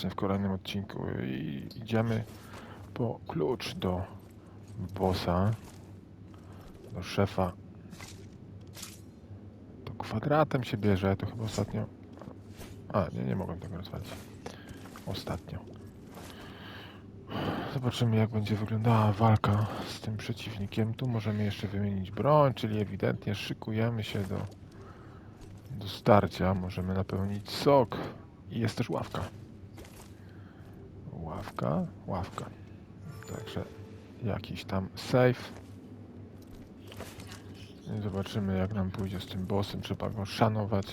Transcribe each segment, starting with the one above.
serdecznie w kolejnym odcinku i idziemy po klucz do bossa, do szefa. To kwadratem się bierze, to chyba ostatnio... A, nie, nie mogłem tego rozwalić. Ostatnio. Zobaczymy jak będzie wyglądała walka z tym przeciwnikiem. Tu możemy jeszcze wymienić broń, czyli ewidentnie szykujemy się do, do starcia. Możemy napełnić sok. I jest też ławka. Ławka, ławka. Także jakiś tam safe. I zobaczymy jak nam pójdzie z tym bossem. Trzeba go szanować.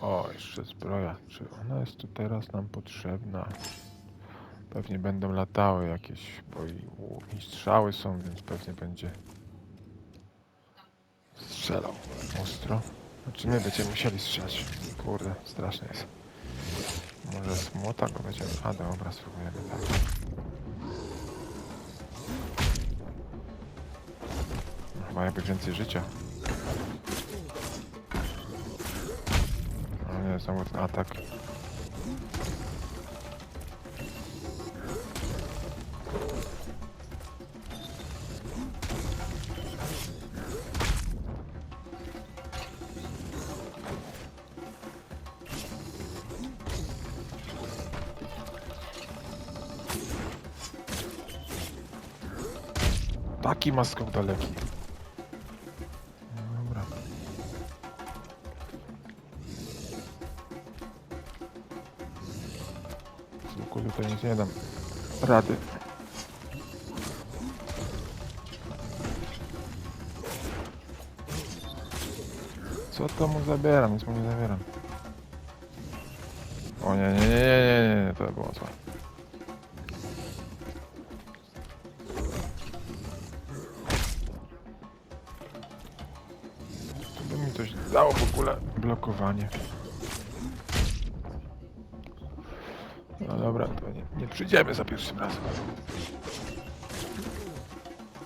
O, jeszcze zbroja. Czy ona jest tu teraz nam potrzebna? Pewnie będą latały jakieś, bo i, i strzały są, więc pewnie będzie strzelał ostro. Znaczy my będziemy musieli strzelać. Kurde, straszne jest. Może z młota go będziemy... A dobra, spróbujemy tak. Chyba jakby więcej życia. No nie, znowu ten atak. Taki ma skok daleki. Dobra. Łuku tutaj nic nie dam. Rady. Co to mu zabieram? Nic mu nie zabieram. O nie, nie, nie, nie, nie, nie, to było złe. Blokowanie. No dobra, to nie, nie przyjdziemy za pierwszym razem.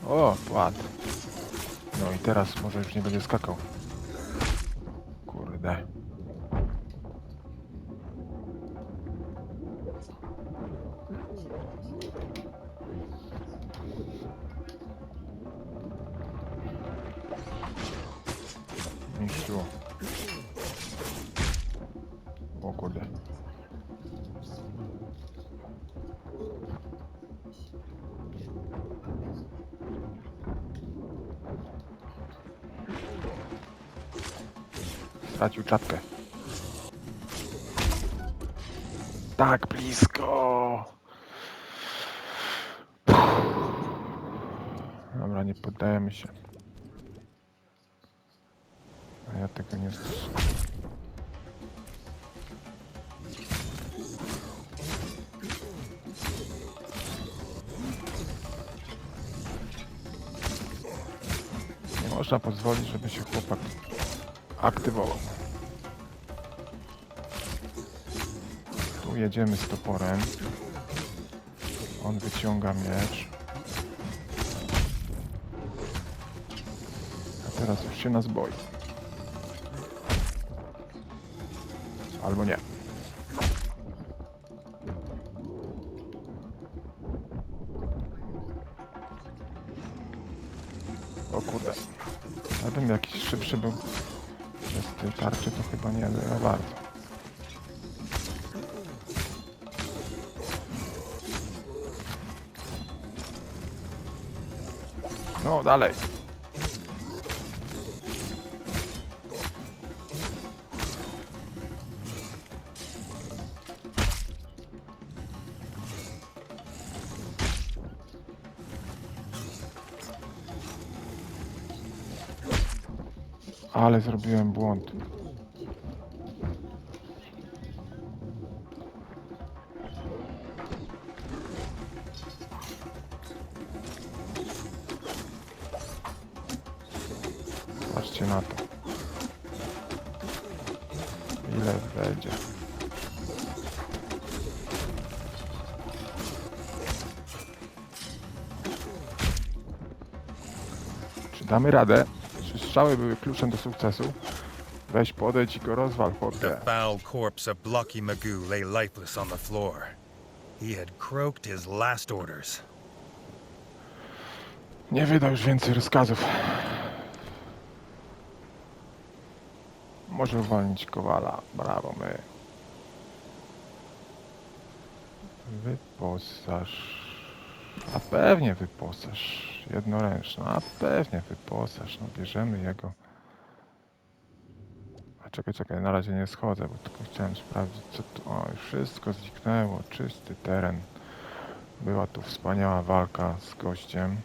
O, płat. No i teraz może już nie będzie skakał. Kurde. Czapkę. Tak blisko. Dobra, nie poddajemy się. A ja tego nie stosuję. Nie można pozwolić, żeby się chłopak aktywował. Jedziemy z toporem. On wyciąga miecz. A teraz już się nas boi. Albo nie. No, dalej. Ale zrobiłem błąd. Damy radę? Czy strzały były kluczem do sukcesu? Weź podejdź i go rozwal, The chłopie. foul corpse of Blocky Magoo lay lifeless on the floor. He had croaked his last orders. Nie wydał już więcej rozkazów. Może uwolnić Kowala. Brawo, my. Wyposaż. A pewnie wyposaż. Jednoręczna. A pewnie wyposaż. No bierzemy jego. A czekaj, czekaj, na razie nie schodzę, bo tylko chciałem sprawdzić co tu. O, wszystko zniknęło. Czysty teren. Była tu wspaniała walka z gościem.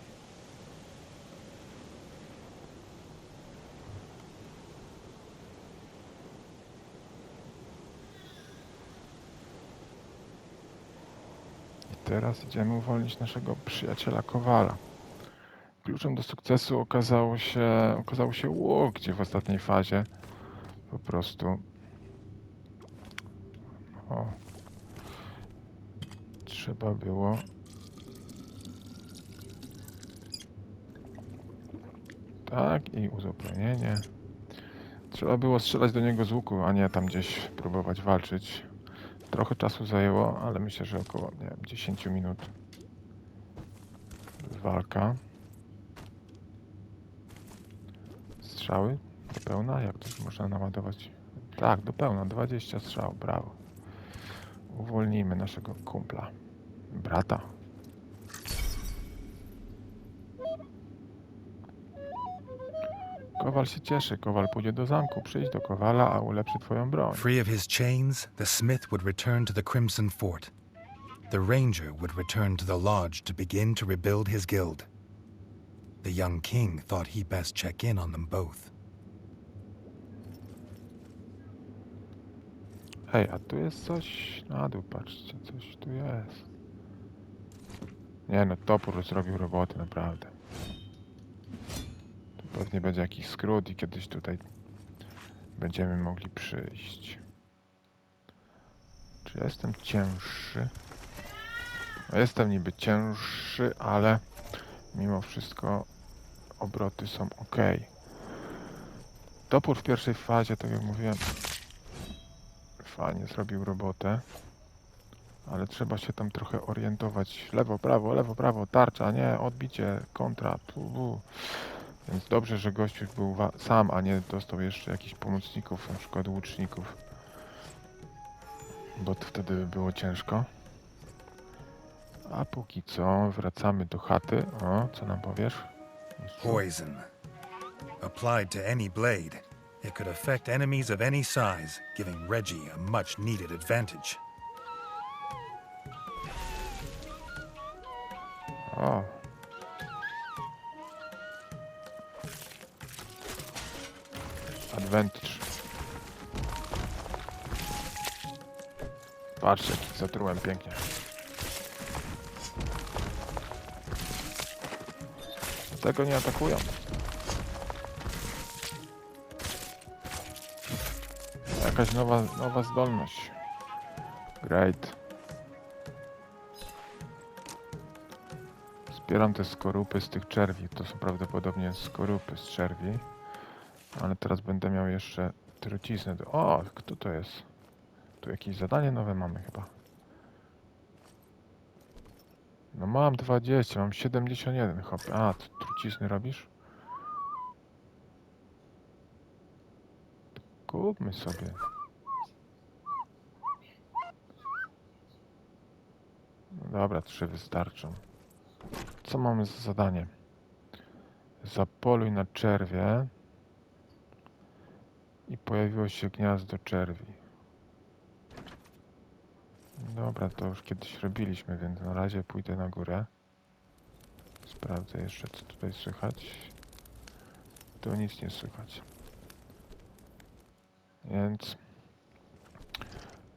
I teraz idziemy uwolnić naszego przyjaciela Kowala. Kluczem do sukcesu okazało się, okazało się łuk, gdzie w ostatniej fazie po prostu o, trzeba było tak i uzupełnienie. Trzeba było strzelać do niego z łuku, a nie tam gdzieś próbować walczyć. Trochę czasu zajęło, ale myślę, że około nie wiem, 10 minut walka. Strzały do pełna? Jak to można naładować? Tak, do pełna, 20 strzał, brawo. Uwolnijmy naszego kumpla, brata. Kowal się cieszy, Kowal pójdzie do zamku, przyjdź do Kowala, a ulepszy twoją broń. Free of his chains, the smith would return to the Crimson Fort. The ranger would return to the lodge to begin to rebuild his guild. The young king thought he best check in on them both. Hej, a tu jest coś na dół, patrzcie, coś tu jest. Nie no, topór zrobił roboty, naprawdę. Pewnie będzie jakiś skrót i kiedyś tutaj będziemy mogli przyjść. Czy jestem cięższy? No, jestem niby cięższy, ale mimo wszystko obroty są ok. Topór w pierwszej fazie, tak jak mówiłem, fajnie zrobił robotę. Ale trzeba się tam trochę orientować. Lewo, prawo, lewo, prawo, tarcza, nie, odbicie, kontra. Tu, tu. Więc dobrze, że gość już był sam, a nie dostał jeszcze jakichś pomocników, na przykład łuczników. Bo to wtedy by było ciężko. A póki co wracamy do chaty. O, co nam powiesz? Poison. Applied to any blade, it could affect enemies of any size, giving Reggie a much needed advantage. O. Advantage. Patrzcie, jaki zatrułem pięknie. Tego nie atakują. Jakaś nowa, nowa zdolność. Great. Zbieram te skorupy z tych czerwi. To są prawdopodobnie skorupy z czerwi. Ale teraz będę miał jeszcze truciznę. O, kto to jest? Tu jakieś zadanie nowe mamy chyba. No mam 20, mam 71 hop. A, tu trucizny robisz? Kupmy sobie. No dobra, trzy wystarczą. Co mamy za zadanie? Zapoluj na czerwie i pojawiło się gniazdo czerwi. Dobra, to już kiedyś robiliśmy, więc na razie pójdę na górę. Sprawdzę jeszcze, co tutaj słychać. Tu nic nie słychać. Więc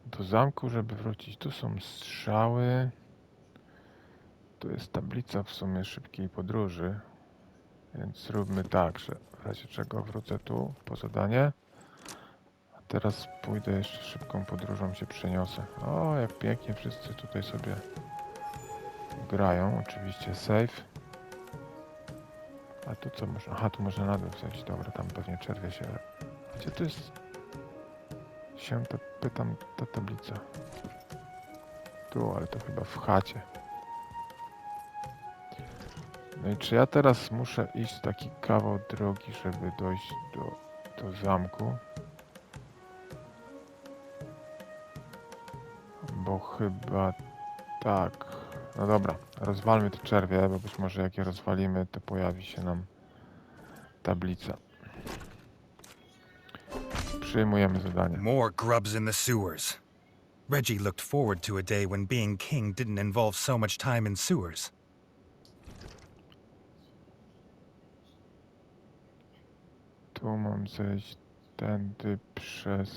do zamku, żeby wrócić. Tu są strzały. Tu jest tablica w sumie szybkiej podróży. Więc zróbmy tak, że w razie czego wrócę tu po zadanie. Teraz pójdę jeszcze szybką podróżą się przeniosę. O, jak pięknie wszyscy tutaj sobie grają. Oczywiście save. A tu co można? Aha, tu można na dół wsadzić. Dobra, tam pewnie czerwie się Gdzie to jest? Się to pytam, ta tablica. Tu, ale to chyba w chacie. No i czy ja teraz muszę iść taki kawał drogi, żeby dojść do, do zamku? Chyba tak. No dobra, rozwalmy te czerwie, bo być może jak je rozwalimy, to pojawi się nam tablica. Przyjmujemy zadanie. More grubs in the sewers. Reggie looked forward to a day when being king didn't involve so much time in sewers. Tu mam zejść tędy przez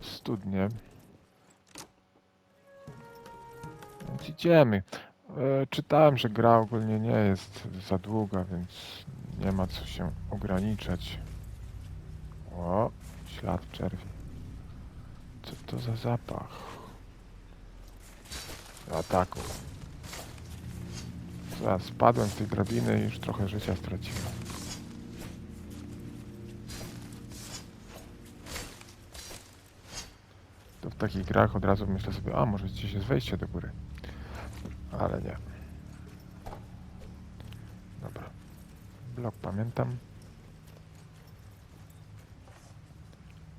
studnię. Idziemy. E, czytałem, że gra ogólnie nie jest za długa, więc nie ma co się ograniczać. O, ślad czerwi. Co to za zapach? Ataku. Zaraz spadłem z tej drabiny i już trochę życia straciłem. To w takich grach od razu myślę sobie, a może gdzieś jest wejście do góry. Ale nie. Dobra. Blok pamiętam.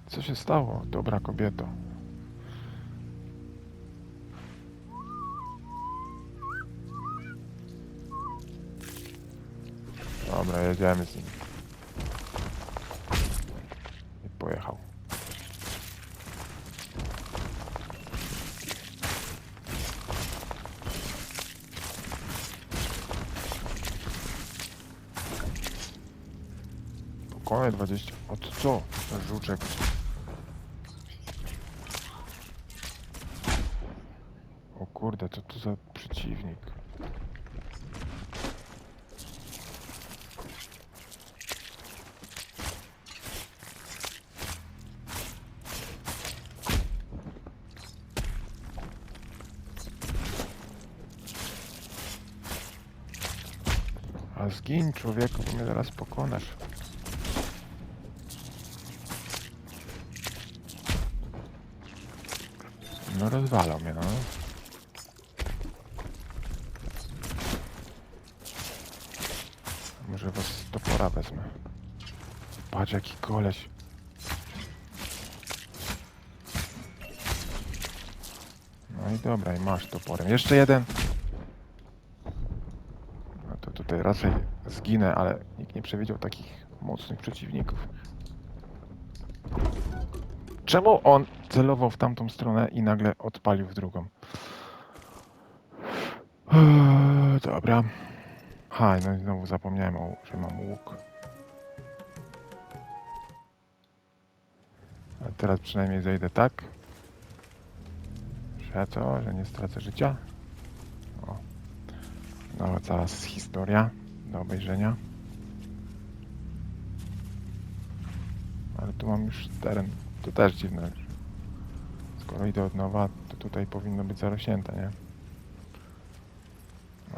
Co się stało, dobra kobieto? Dobra, jedziemy z nim. I pojechał. Pokonaj 20. Od co? Żuczek. O kurde, co to za przeciwnik? A zgiń człowieku, bo mnie zaraz pokonasz. No rozwalał mnie, no. Może was z topora wezmę. Patrz jaki koleś. No i dobra, i masz toporem. Jeszcze jeden. No to tutaj raczej zginę, ale nikt nie przewidział takich mocnych przeciwników. Czemu on celował w tamtą stronę i nagle odpalił w drugą? Eee, Dobra. Ha, no i znowu zapomniałem, o, że mam łuk. A teraz przynajmniej zejdę tak. Że co? Że nie stracę życia? O. No, cała historia do obejrzenia. Ale tu mam już teren. To też dziwne. Skoro idę od nowa, to tutaj powinno być zarośnięte, nie?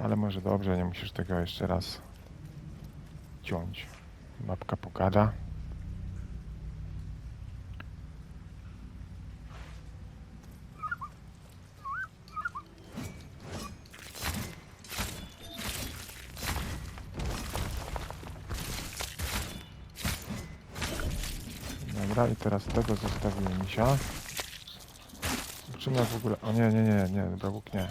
Ale może dobrze, nie musisz tego jeszcze raz ciąć. Mapka pogada. Dobra, i teraz tego zostawiłem misia. Ja w ogóle... O nie, nie, nie, nie, dobra, łuk nie.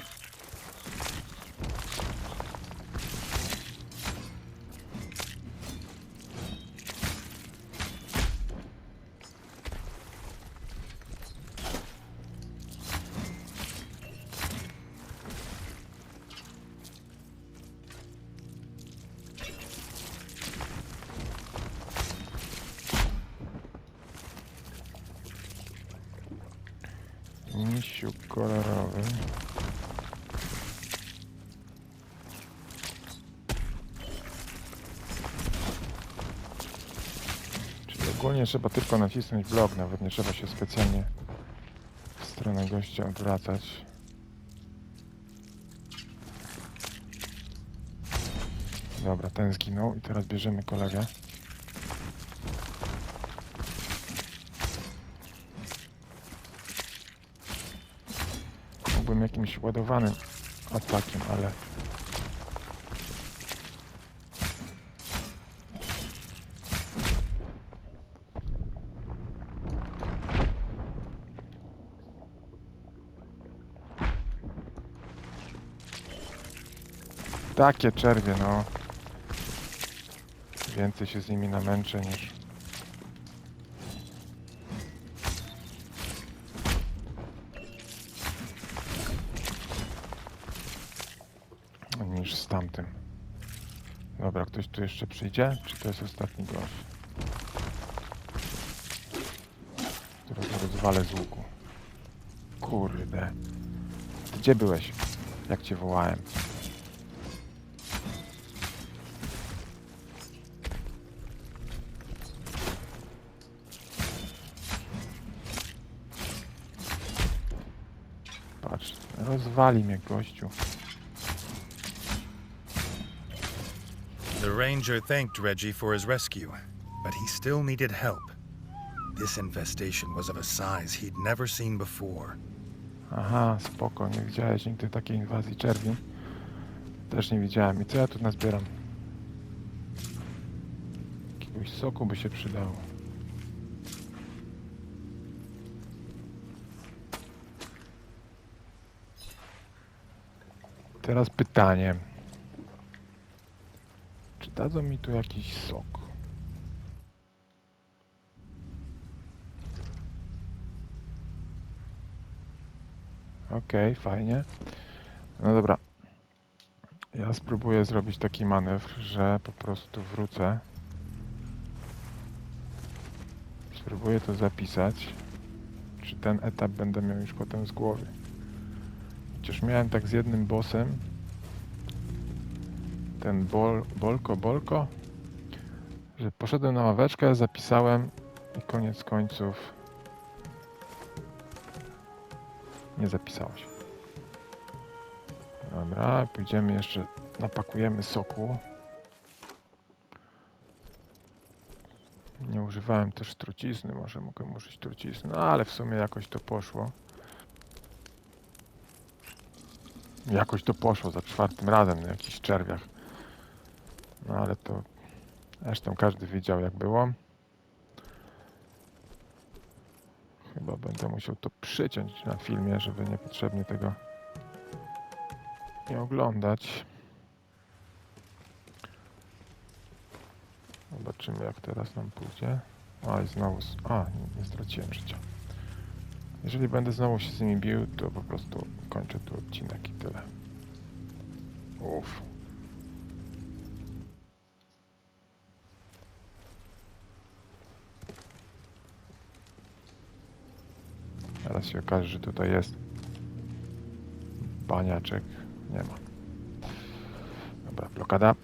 Misiu kolorowy. Czyli ogólnie trzeba tylko nacisnąć blok, nawet nie trzeba się specjalnie w stronę gościa odwracać. Dobra, ten zginął i teraz bierzemy kolegę. Ładowanym atakiem, ale... Takie czerwie, no. Więcej się z nimi namęczę niż przyjdzie? Czy to jest ostatni gość? Którego rozwalę z łuku. Kurde. Gdzie byłeś? Jak cię wołałem? Patrz, rozwali mnie gościu. The ranger thanked Reggie for his rescue, but he still needed help. This infestation was of a size he'd never seen before. Aha, spoko, nie widziałeś nigdy takiej inwazji czerwi. Też nie widziałem. I co ja tu nazbieram? Jakiegoś soku by się przydało. Teraz pytanie. Dadzą mi tu jakiś sok? Okej, fajnie. No dobra. Ja spróbuję zrobić taki manewr, że po prostu wrócę. Spróbuję to zapisać. Czy ten etap będę miał już potem z głowy. Chociaż miałem tak z jednym bossem. Ten bol, Bolko, Bolko. Że poszedłem na ławeczkę, zapisałem i koniec końców nie zapisało się. Dobra, pójdziemy jeszcze, napakujemy soku. Nie używałem też trucizny, może mogę użyć trucizny, no ale w sumie jakoś to poszło. Jakoś to poszło za czwartym razem na jakichś czerwiach. No ale to zresztą każdy wiedział jak było. Chyba będę musiał to przyciąć na filmie, żeby niepotrzebnie tego nie oglądać. Zobaczymy jak teraz nam pójdzie. A i znowu... A, nie, nie straciłem życia. Jeżeli będę znowu się z nimi bił, to po prostu kończę tu odcinek i tyle. Uff. Teraz się okaże, że tutaj jest baniaczek. Nie ma. Dobra, blokada.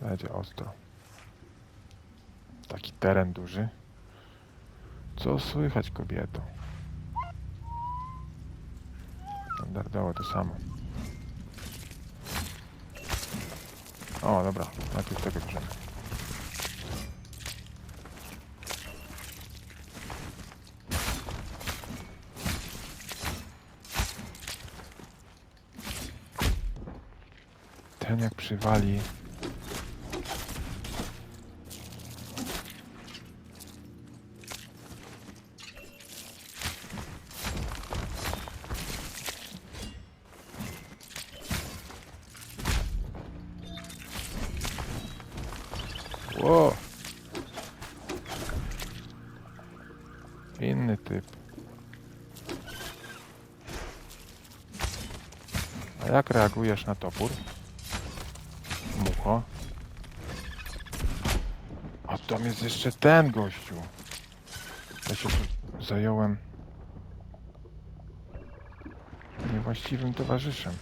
Będzie ostro. Taki teren duży. Co słychać kobieto? Standardowo to samo. O, dobra. Najpierw tego bierzemy. Ten jak przywali. Ło! Inny typ. A jak reagujesz na topór? Mucho. A tam jest jeszcze ten gościu. Ja się tu zająłem niewłaściwym towarzyszem.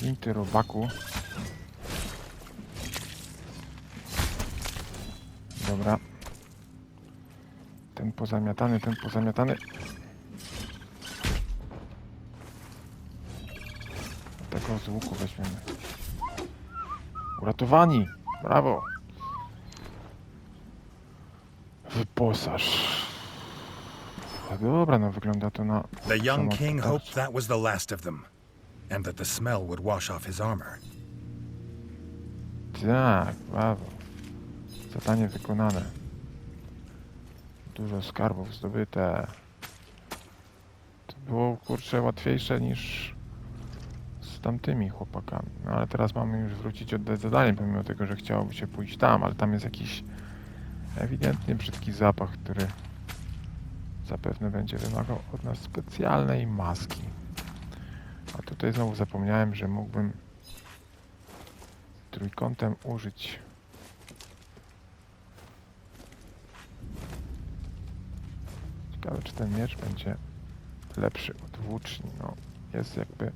Gin ty robaku. Dobra. Ten pozamiatany, ten pozamiatany. Tego z łuku weźmiemy. Uratowani! Brawo! Wyposaż. Dobra, no wygląda to na... The young king hoped that was the last of them, and that the smell would wash off his armor. Tak, brawo. Zadanie wykonane. Dużo skarbów zdobyte. To było kurczę łatwiejsze niż z tamtymi chłopakami. No ale teraz mamy już wrócić oddać zadanie, pomimo tego, że chciałoby się pójść tam, ale tam jest jakiś ewidentnie brzydki zapach, który zapewne będzie wymagał od nas specjalnej maski. A tutaj znowu zapomniałem, że mógłbym trójkątem użyć. Ciekawe czy ten miecz będzie lepszy od włóczni. No jest jakby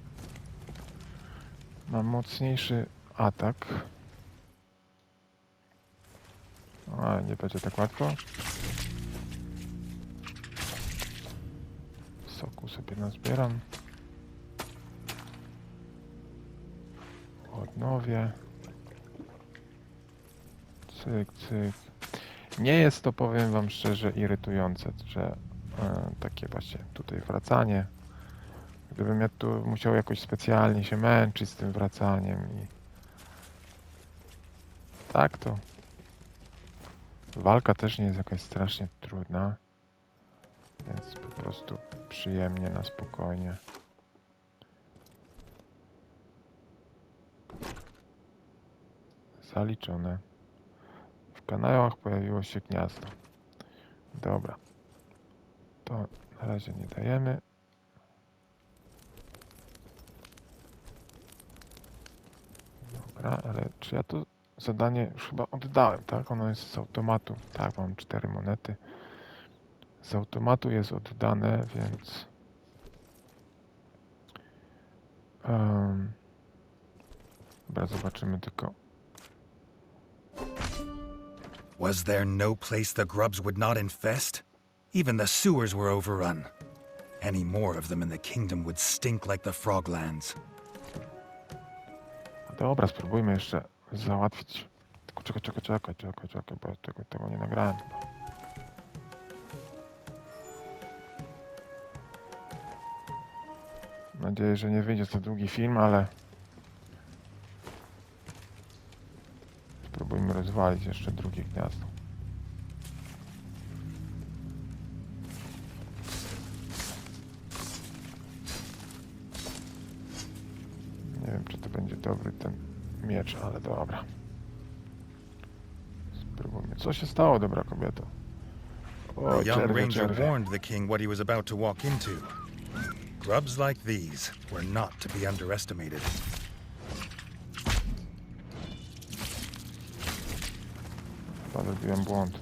ma mocniejszy atak. A nie będzie tak łatwo. Soku sobie nazbieram odnowię Cyk, cyk. Nie jest to, powiem wam szczerze, irytujące, że e, takie właśnie tutaj wracanie. Gdybym ja tu musiał jakoś specjalnie się męczyć z tym wracaniem i tak to walka też nie jest jakaś strasznie trudna, więc po prostu przyjemnie, na spokojnie. Zaliczone. W kanałach pojawiło się gniazdo. Dobra. To na razie nie dajemy. Dobra, ale czy ja to zadanie już chyba oddałem, tak? Ono jest z automatu. Tak, mam cztery monety. Z automatu jest oddane, więc... Um, dobra, zobaczymy tylko. Was there no place the grubs would not infest? Even the sewers were overrun. Any more of them in the kingdom would stink like the froglands. Dobra, spróbujmy jeszcze załatwić. Tylko czekaj, czekaj, czekaj, czekaj, czekaj, bo tego, tego nie nagrałem. Mam nadzieję, że nie wyjdzie za długi film, ale spróbujmy rozwalić jeszcze drugie gniazdo. Nie wiem, czy to będzie dobry ten miecz, ale dobra. Spróbujmy. Co się stało, dobra kobieto? O, The young czerwie, ranger czerwie. warned the king what he was about to walk into. Grubs like these were not to be underestimated. Chyba zrobiłem błąd.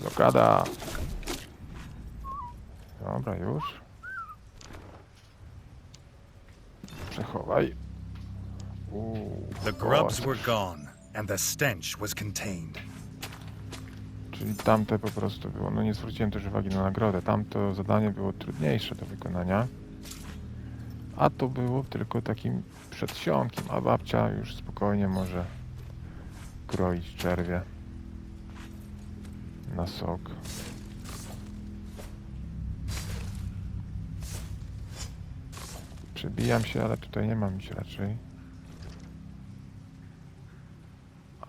Blokada. Dobra, już. Przechowaj. The grubs were gone, and the stench was contained. Czyli tamte po prostu było, no nie zwróciłem też uwagi na nagrodę, tamto zadanie było trudniejsze do wykonania. A to było tylko takim przedsionkiem, a babcia już spokojnie może kroić czerwie na sok. Przebijam się, ale tutaj nie mam nic raczej.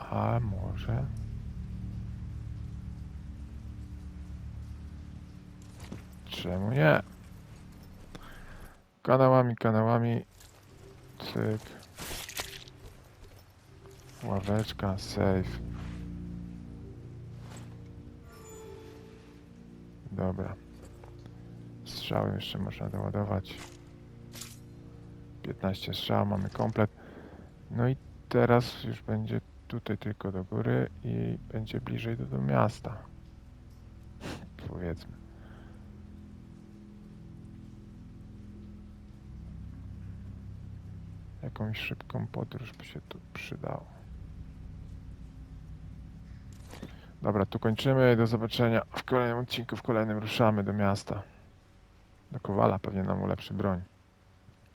A może... Czemu nie? Kanałami, kanałami. Cyk. Ławeczka, safe. Dobra. Strzały jeszcze można doładować. 15 strzał, mamy komplet. No i teraz już będzie tutaj tylko do góry i będzie bliżej do, do miasta. Powiedzmy. Jakąś szybką podróż by się tu przydało. Dobra, tu kończymy. Do zobaczenia w kolejnym odcinku. W kolejnym ruszamy do miasta. Do Kowala pewnie nam ulepszy broń.